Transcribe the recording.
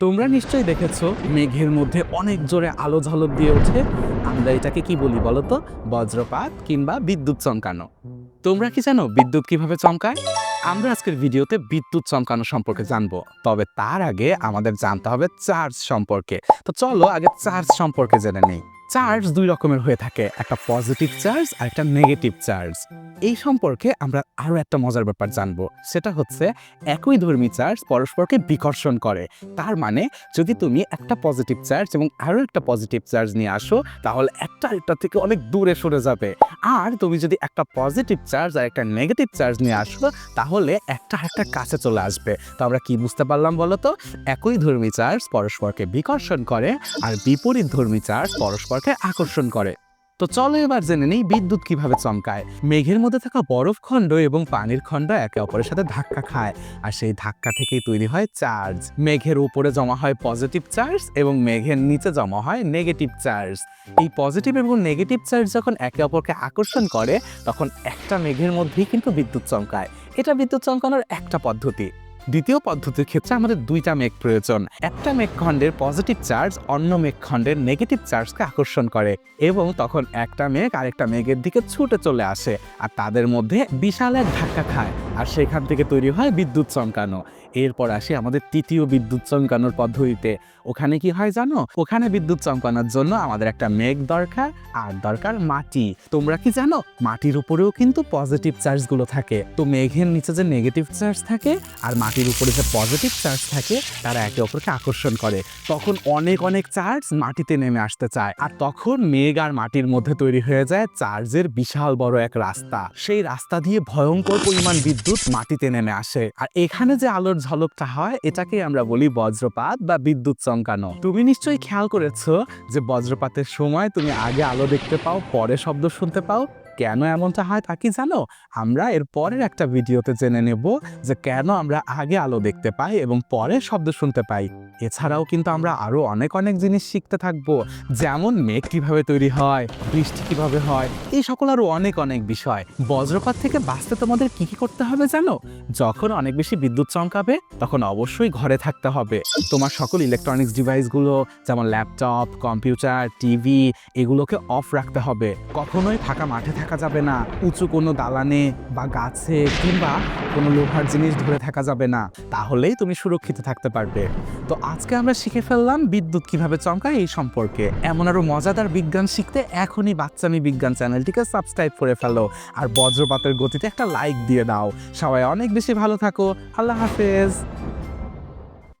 তোমরা নিশ্চয়ই দেখেছ, মেঘের মধ্যে অনেক জোরে আলো ঝলক দিয়ে ওঠে। আমরা এটাকে কি বলি বলো তো বজ্রপাত কিংবা বিদ্যুৎ চমকানো। তোমরা কি জানো বিদ্যুৎ কীভাবে চমকায়? আমরা আজকের ভিডিওতে বিদ্যুৎ চমকানো সম্পর্কে জানব। তবে তার আগে আমাদের জানতে হবে চার্জ সম্পর্কে। তো চলো আগে চার্জ সম্পর্কে জেনে নেই। চার্জ দুই রকমের হয়ে থাকে, একটা পজিটিভ চার্জ আর একটা নেগেটিভ চার্জ। এই সম্পর্কে আমরা আরও একটা মজার ব্যাপার জানব। সেটা হচ্ছে, একই ধর্মী চার্জ পরস্পরকে বিকর্ষণ করে। তার মানে যদি তুমি একটা পজিটিভ চার্জ এবং আরও একটা পজিটিভ চার্জ নিয়ে আসো, তাহলে একটা একটা থেকে অনেক দূরে সরে যাবে। আর তুমি যদি একটা পজিটিভ চার্জ আর একটা নেগেটিভ চার্জ নিয়ে আসো, তাহলে একটা একটা কাছে চলে আসবে। তো আমরা কি বুঝতে পারলাম বলো তো? একই ধর্মী চার্জ পরস্পরকে বিকর্ষণ করে আর বিপরীত ধর্মী চার্জ পরস্পরকে আকর্ষণ করে। তো চলো এবার জেনে নেই বিদ্যুৎ কীভাবে চমকায়। মেঘের মধ্যে থাকা বরফ খণ্ড এবং পানির খণ্ড একে অপরের সাথে ধাক্কা খায়, আর সেই ধাক্কা থেকেই তৈরি হয় চার্জ। মেঘের উপরে জমা হয় পজিটিভ চার্জ এবং মেঘের নিচে জমা হয় নেগেটিভ চার্জ। এই পজিটিভ এবং নেগেটিভ চার্জ যখন একে অপরকে আকর্ষণ করে, তখন একটা মেঘের মধ্যেই কিন্তু বিদ্যুৎ চমকায়। এটা বিদ্যুৎ চমকানোর একটা পদ্ধতি। দ্বিতীয় পদ্ধতির ক্ষেত্রে আমাদের দুইটা মেঘ প্রয়োজন। একটা মেঘখণ্ডের পজিটিভ চার্জ অন্য মেঘখণ্ডের নেগেটিভ চার্জকে আকর্ষণ করে এবং তখন একটা মেঘ আরেকটা মেঘের দিকে ছুটে চলে আসে আর তাদের মধ্যে বিশাল এক ধাক্কা খায় আর সেখান থেকে তৈরি হয় বিদ্যুৎ চমকানো। এরপর আসি আমাদের তৃতীয় বিদ্যুৎ চমকানোর পদ্ধতিতে। ওখানে কি হয় জানো? ওখানে বিদ্যুৎ চমকানোর জন্য আমাদের একটা মেঘ দরকার আর দরকার মাটি। তোমরা কি জানো? মাটির উপরেও কিন্তু পজিটিভ চার্জগুলো থাকে। তো মেঘের নিচে যে নেগেটিভ চার্জ থাকে আর মাটির উপরে যে পজিটিভ চার্জ থাকে, তারা একে অপরকে আকর্ষণ করে। তখন অনেক অনেক চার্জ মাটিতে নেমে আসতে চায়। আর তখন মেঘ আর মাটির মধ্যে তৈরি হয়ে যায় চার্জের বিশাল বড় এক রাস্তা। সেই রাস্তা দিয়ে ভয়ঙ্কর পরিমাণ বিদ্যুৎ মাটিতে নেমে আসে। আর এখানে যে আলোর ঝলকটা হয়, এটাকে আমরা বলি বজ্রপাত বা বিদ্যুৎ চমকানো। তুমি নিশ্চয়ই খেয়াল করেছ যে বজ্রপাতের সময় তুমি আগে আলো দেখতে পাও, পরে শব্দ শুনতে পাও। কেন এমনটা হয় তা কি জানো? আমরা এর পরের একটা ভিডিওতে জেনে নেব যে কেন আমরা আগে আলো দেখতে পাই এবং পরে শব্দ শুনতে পাই। এছাড়াও কিন্তু আমরা আরও অনেক অনেক জিনিস শিখতে থাকব। যেমন মেঘ কীভাবে তৈরি হয়, বৃষ্টি কীভাবে হয়, এই সকল আরও অনেক অনেক বিষয়। বজ্রপাত থেকে বাঁচতে তোমাদের কি কি করতে হবে জানো? যখন অনেক বেশি বিদ্যুৎ চমকাবে, তখন অবশ্যই ঘরে থাকতে হবে। তোমার সকল ইলেকট্রনিক্স ডিভাইসগুলো যেমন ল্যাপটপ কম্পিউটার টিভি এগুলোকে অফ রাখতে হবে। কখনোই ফাঁকা মাঠে থাকা যাবে না, উঁচু কোনো দালানে বা গাছে কিংবা কোনো লোহার জিনিস ধরে থাকা যাবে না। তাহলেই তুমি সুরক্ষিত থাকতে পারবে। তো আজকে আমরা শিখে ফেললাম বিদ্যুৎ কীভাবে চমকায় এই সম্পর্কে। এমন আরও মজাদার বিজ্ঞান শিখতে এখনই বাচ্চামি বিজ্ঞান চ্যানেলটিকে সাবস্ক্রাইব করে ফেলো আর বজ্রপাতের গতিতে একটা লাইক দিয়ে দাও। সবাই অনেক বেশি ভালো থাকো। আল্লাহ হাফেজ।